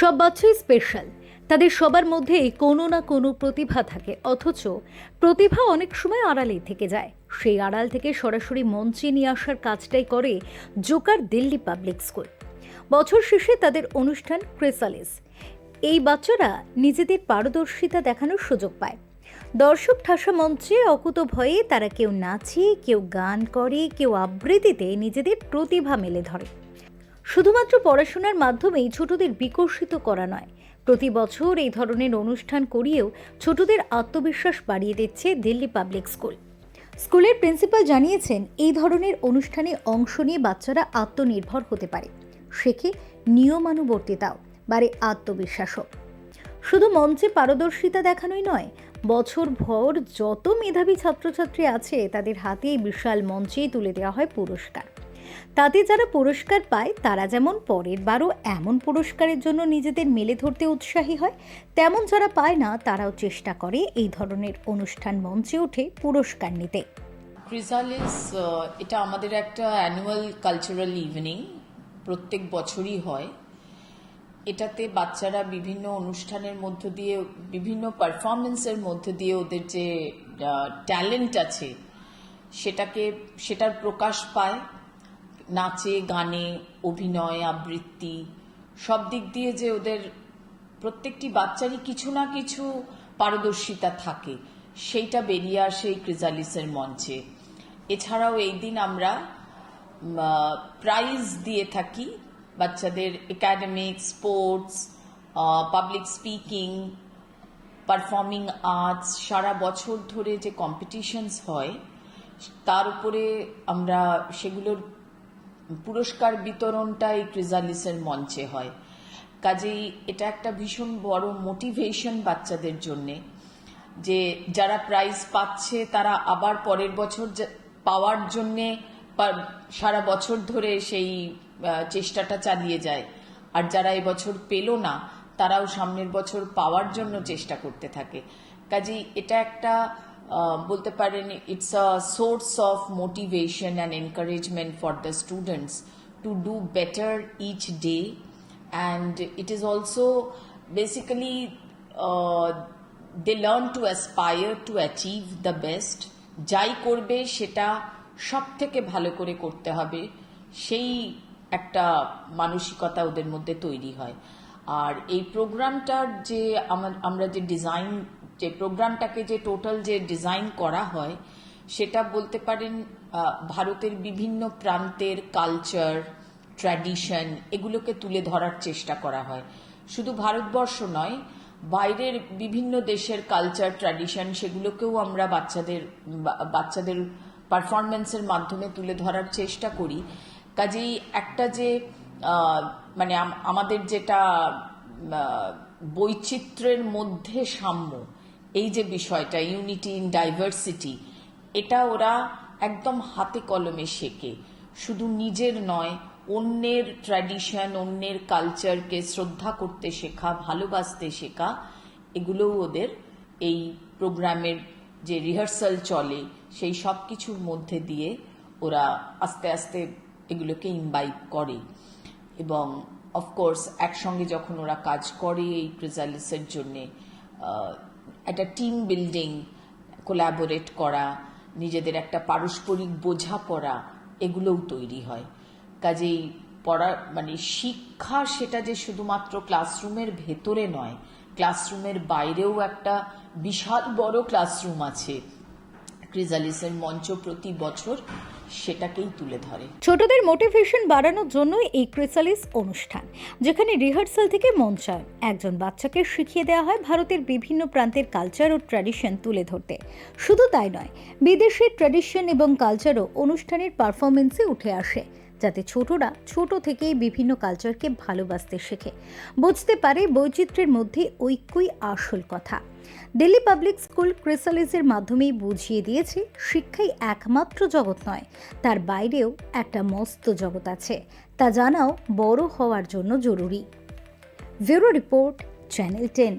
সব বাচ্চাই স্পেশাল তাদের সবার মধ্যে কোনো না কোনো প্রতিভা থাকে, অথচ প্রতিভা অনেক সময় আড়ালেই থেকে যায়। সেই আড়াল থেকে সরাসরি মঞ্চে নিয়ে আসার কাজটাই করে জোকার দিল্লি পাবলিক স্কুল বছর শেষে তাদের অনুষ্ঠান ক্রেসালিস এই বাচ্চারা নিজেদের পারদর্শিতা দেখানোর সুযোগ পায়। দর্শক ঠাসা মঞ্চে অকুত ভয়ে তারা কেউ নাচে, কেউ গান করে, কেউ আবৃত্তিতে নিজেদের প্রতিভা মেলে ধরে। শুধুমাত্র পড়াশোনার মাধ্যমেই ছোটদের বিকশিত করা নয়। প্রতি বছর এই ধরনের অনুষ্ঠান করিয়েও ছোটদের আত্মবিশ্বাস বাড়িয়ে দিচ্ছে দিল্লি পাবলিক স্কুল। স্কুলের প্রিন্সিপাল জানিয়েছেন, এই ধরনের অনুষ্ঠানে অংশ নিয়ে বাচ্চারা আত্মনির্ভর হতে পারে। শেখে নিয়মানুবর্তিতাও, বাড়ে আত্মবিশ্বাসও। শুধু মঞ্চে পারদর্শিতা দেখানোই নয়, বছর ভর যত মেধাবী ছাত্রছাত্রী আছে তাদের হাতে বিশাল মঞ্চেই তুলে দেওয়া হয় পুরস্কার। তাতে যারা পুরস্কার পায়, তারা যেমন পরের বারও এমন পুরস্কারের জন্য নিজেদের মেলে ধরতে উৎসাহী হয়, তেমন যারা পায় না, তারাও চেষ্টা করে এই ধরনের অনুষ্ঠান মঞ্চে উঠে পুরস্কার নিতে। ক্রিজালিস এটা আমাদের একটা অ্যানুয়াল কালচারাল ইভিনিং প্রত্যেক বছরই হয়। এটাতে বাচ্চারা বিভিন্ন অনুষ্ঠানের মধ্য দিয়ে, বিভিন্ন পারফরমেন্সের মধ্য দিয়ে ওদের যে ট্যালেন্ট আছে, সেটাকে, সেটার প্রকাশ পায়। নাচে, গানে, অভিনয়, আবৃত্তি, সব দিক দিয়ে যে ওদের প্রত্যেকটি বাচ্চারই কিছু না কিছু পারদর্শিতা থাকে, সেইটা বেরিয়ে আসে এই ক্রিজালিসের মঞ্চে। এছাড়াও এই দিন আমরা প্রাইজ দিয়ে থাকি বাচ্চাদের academic sports public speaking performing arts সারা বছর ধরে যে কম্পিটিশনস হয়, তার উপরে আমরা সেগুলোর পুরস্কার বিতরণটা এই ক্রিজালিসের মঞ্চে হয়। কাজেই এটা একটা ভীষণ বড় মোটিভেশন বাচ্চাদের জন্যে, যে যারা প্রাইজ পাচ্ছে তারা আবার পরের বছর পাওয়ার জন্যে সারা বছর ধরে সেই চেষ্টাটা চালিয়ে যায়। আর যারা এবছর পেল না, তারাও সামনের বছর পাওয়ার জন্য চেষ্টা করতে থাকে। কাজেই এটা একটা বলতে পারেন it's a source of motivation and encouragement for the students to do better each day and it is also basically they learn to aspire to achieve the best যাই করবে, সেটা সব থেকে ভালো করে করতে হবে। সেই একটা মানসিকতা ওদের মধ্যে তৈরি হয়। আর এই প্রোগ্রামটার যে আমার- আমরা যে ডিজাইন যে প্রোগ্রামটাকে যে টোটাল যে ডিজাইন করা হয়, সেটা বলতে পারেন ভারতের বিভিন্ন প্রান্তের কালচার, ট্র্যাডিশন এগুলোকে তুলে ধরার চেষ্টা করা হয়। শুধু ভারতবর্ষ নয়, বাইরের বিভিন্ন দেশের কালচার, ট্র্যাডিশন সেগুলোকেও আমরা বাচ্চাদের বাচ্চাদের পারফরমেন্সের মাধ্যমে তুলে ধরার চেষ্টা করি। কাজেই একটা যে মানে আমাদের যেটা বৈচিত্র্যের মধ্যে সাম্য এই যে বিষয়টা ইউনিটি ইন ডাইভার্সিটি এটা ওরা একদম হাতে কলমে শেখে। শুধু নিজের নয়, অন্যের ট্র্যাডিশন অন্যের কালচারকে শ্রদ্ধা করতে শেখা, ভালোবাসতে শেখা, এগুলোও ওদের এই প্রোগ্রামের যে রিহার্সাল চলে, সেই সব কিছুর মধ্যে দিয়ে ওরা আস্তে আস্তে এগুলোকে ইনভাইট করে। এবং অফকোর্স একসঙ্গে যখন ওরা কাজ করে এই ক্রিজালিসের জন্যে একটা টিম বিল্ডিং কোলাবোরেট করা, নিজেদের একটা পারস্পরিক বোঝাপড়া এগুলোও তৈরি হয়। কাজেই পড়া মানে শিক্ষা সেটা যে শুধুমাত্র ক্লাসরুমের ভেতরে নয় ক্লাসরুমের বাইরেও একটা বিশাল বড় ক্লাসরুম আছে। ক্রিজালিসের মঞ্চ প্রতি বছর সেটাকেই তুলে ধরে। ছোটদের মোটিভেশন বাড়ানোর জন্যই এই ক্রিসালিস অনুষ্ঠান, যেখানে রিহার্সাল থেকে মঞ্চায় একজন বাচ্চাকে শিখিয়ে দেওয়া হয় ভারতের বিভিন্ন প্রান্তের কালচার ও ট্র্যাডিশন তুলে ধরতে। শুধু তাই নয় বিদেশের ট্র্যাডিশন এবং কালচারও অনুষ্ঠানের পারফরমেন্সে উঠে আসে। যাতে ছোটরা ছোট থেকেই বিভিন্ন কালচারকে ভালোবাসতে শেখে। বুঝতে পারে বৈচিত্র্যের মধ্যে ঐক্যই আসল কথা। দিল্লি পাবলিক স্কুল ক্রিসালিসের মাধ্যমেই বুঝিয়ে দিয়েছে, শিক্ষাই একমাত্র জগৎ নয়, তার বাইরেও একটা মস্ত জগৎ আছে। তা জানাও বড় হওয়ার জন্য জরুরি। Bureau report channel ten